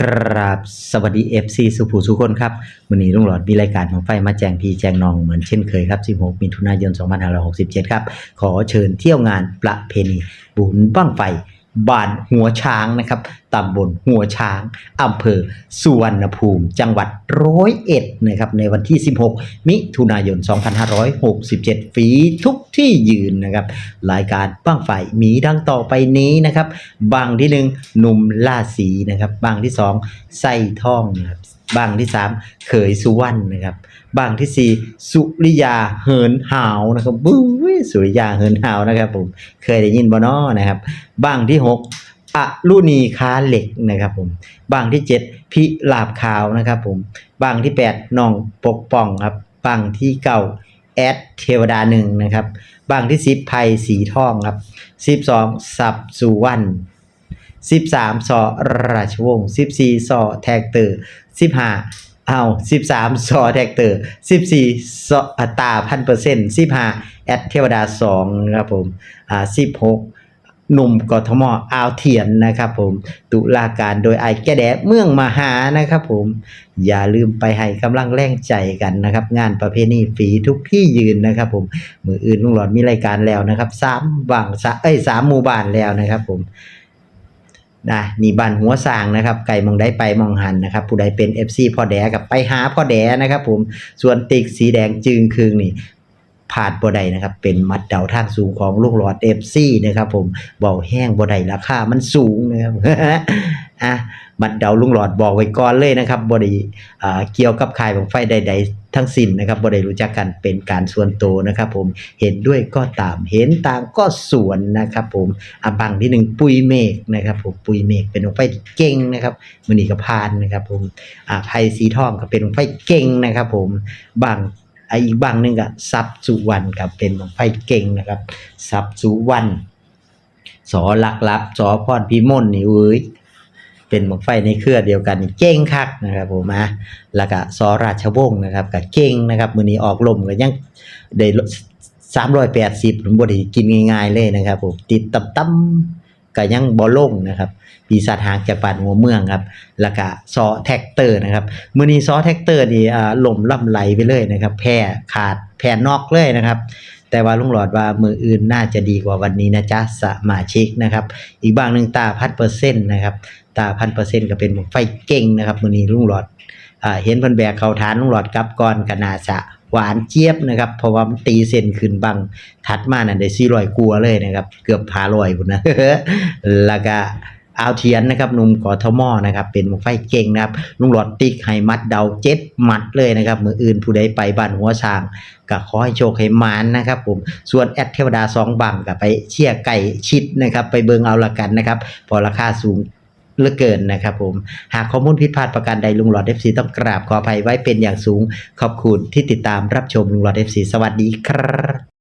ครับสวัสดี FC สุภูสุคนครับวันนี้ลุงหลอดมีรายการของไฟมาแจงพีแจงนองเหมือนเช่นเคยครับ 16 มิถุนายน 2567 ครับ ขอเชิญเที่ยวงานประเพณีบุญบ้างไฟ บ้านหัวช้างนะครับตำบลหัวช้างอำเภอสุวรรณภูมิ จังหวัดร้อยเอ็ดนะครับในวันที่ 16 มิถุนายน 2567ฟีทุกที่ยืนนะครับรายการบ้างไฟมีดังต่อไปนี้นะครับ บางที่หนึ่งหนุ่มล่าสีนะครับ บางที่สองไส้ท่องนะครับ บางที่สามเขยสุวรรณนะครับบางที่สี่สุริยาเหินหาวนะครับบุ้ยสุริยาเหินหาวนะครับผมเคยได้ยินบ่นอนะครับบางที่หกอลุนีค้าเหล็กนะครับผมบางที่เจ็ดพิลาบขาวนะครับผมบางที่แปดน้องปกป้องครับบางที่เก้าแอดเทวดาหนึ่งนะครับบางที่สิบไพสีทองครับสิบสองสับสุวรรณสิบสามสอราชวงศ์สิบสี่สอแท็กเตอร์ สิบห้าเอาสิบสามสอแท็กเตอร์สิบสี่สอตาพันเปอร์เซ็นต์สิบห้าแอดเทวดาสองนะครับผมอ่าสิบหกหนุ่มกทมอาวเทียนนะครับผม ตุลาการโดยไอแกแดเมืองมหานะครับผม อย่าลืมไปให้กำลังแรงใจกันนะครับ งานประเพณีฝีทุกที่ยืนนะครับผมมืออื่นลุงหลอดมีรายการแล้วนะครับสามบางสะเอ้ยสามหมู่บ้านแล้วนะครับผม นะนี่บ้านหัวสางนะครับ ไก่มองได้ไปมองหันนะครับ ผู้ใดเป็น FC พ่อแดกับไปหาพ่อแดนะครับ ผมส่วนติ๊กสีแดงจึงคืงนี่ผ่านบ่ได้นะครับ เป็นมัดเดาทางสูงของลูกหลอด FC นะครับ ผมเบาแห้งบ่ได้ราคามันสูงนะครับ อะบัดเดาลุงหลอดบอกไว้ก่อนเลยนะครับบริอ่าเกี่ยวกับขายของไฟใด ๆ ทั้งสิ้นนะครับบริรู้จักกันเป็นการส่วนตัวนะครับผมเห็นด้วยก็ตาม เห็นต่างก็ส่วนนะครับผมอะบางที่หนึ่งปุยเมฆนะครับผมปุยเมฆเป็นของไฟเก่งนะครับมือนีกพานนะครับผมอ่าไพสีทองก็เป็นของไฟเก่งนะครับผมบางอะอีกบางหนึงก็ซับสุวรรณครับเป็นของไฟเก่งนะครับซับสุวรรณสอลักลับสอพรพิมลนี่เอ้ย เป็นหมกไฟในเครือเดียวกันเก่งคักนะครับผมนะแล้วก็ซอราชวงศ์นะครับกับเก่งนะครับมือนี้ออกลมก็ยังได้380ผมบ่ได้กินง่ายๆเลยนะครับผมติดต่ำๆ ก็ยังบ่ลงนะครับปีศาจหางจากป่านหัวเมืองครับแล้วก็ซอแท็กเตอร์นะครับมือนี้ซอแท็กเตอร์นี่อ่าล่มล่ำไหลไปเลยนะครับแพ้ขาดแพ้นอกเลยนะครับแต่ว่าลุงหลอดว่ามืออื่นน่าจะดีกว่าวันนี้นะจ๊ะสมาชิกนะครับ อีกบางหนึ่งตาพัดเปอร์เซ็นต์นะครับ ตาพันเปอร์เซ็นต์ก็เป็นไฟเก่งนะครับมือนี้ลุงหลอดอ่าเห็นพิ่นแบกเขาฐานลุงหลอดกลับก่อนก็น่าจะ หวานเจี๊ยบนะครับ เพราะว่ามันตีเส้นขึ้นบังถัดมานั่นได้400กว่าเลยนะครับ เกือบ500พุ่นนะแล้วก็อาวเทียนนะครับหนุ่มกอทมอนะครับ เป็นมไฟเก่งนะครับลุงหลอดติ๊กให้มัดเดาเจ็ดมัดเลยนะครับมืออื่นผู้ใดไปบ้านหัวช้างก็ขอให้โชคให้มานนะครับผมส่วนแอดเทวดาสองบังก็ไปเชี่ยไก่ชิดนะครับ ไปเบิงเอาละกันนะครับ พอราคาสูง เหลือเกินนะครับผม หากข้อมูลผิดพลาดประการใดลุงหลอดเอฟซีต้องกราบขออภัยไว้เป็นอย่างสูง ขอบคุณที่ติดตามรับชมลุงหลอดเอฟซีสวัสดีครับ